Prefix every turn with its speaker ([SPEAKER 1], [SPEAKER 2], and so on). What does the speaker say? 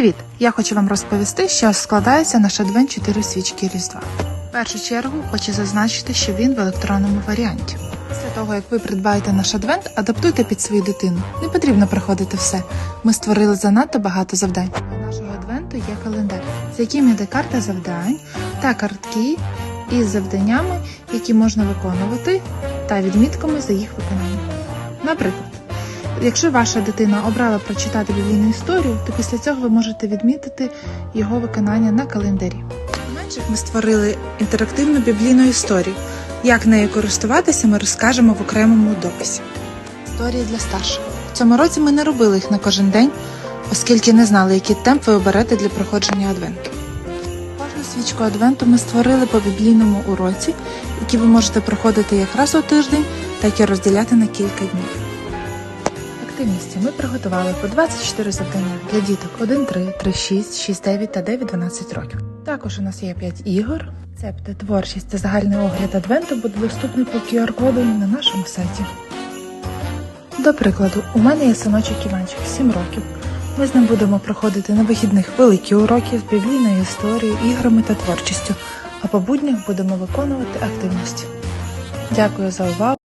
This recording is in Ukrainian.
[SPEAKER 1] Привіт! Я хочу вам розповісти, що складається наш адвент 4 свічки Різдва. В першу чергу хочу зазначити, що він в електронному варіанті. Після того, як ви придбаєте наш адвент, адаптуйте під свою дитину. Не потрібно проходити все. Ми створили занадто багато завдань. У нашого адвенту є календар, з яким іде карта завдань та картки із завданнями, які можна виконувати, та відмітками за їх виконання. Наприклад, Якщо ваша дитина обрала прочитати біблійну історію, то після цього ви можете відмітити його виконання на календарі. Менших ми створили інтерактивну біблійну історію. Як нею користуватися, ми розкажемо в окремому дописі. Історії для старших. В цьому році ми не робили їх на кожен день, оскільки не знали, який темп ви оберете для проходження адвенту. Кожну свічку адвенту ми створили по біблійному уроці, який ви можете проходити як раз у тиждень, так і розділяти на кілька днів. Активності ми приготували по 24 завдання для діток 1, 3, 3, 6, 6, 9 та 9, 12 років. Також у нас є 5 ігор. Рецепти, творчість та загальний огляд адвенту буде доступний по QR-коду на нашому сайті. До прикладу, у мене є синочок Іванчик 7 років. Ми з ним будемо проходити на вихідних великі уроки з біблійної історії, іграми та творчістю, а по буднях будемо виконувати активності. Дякую за увагу!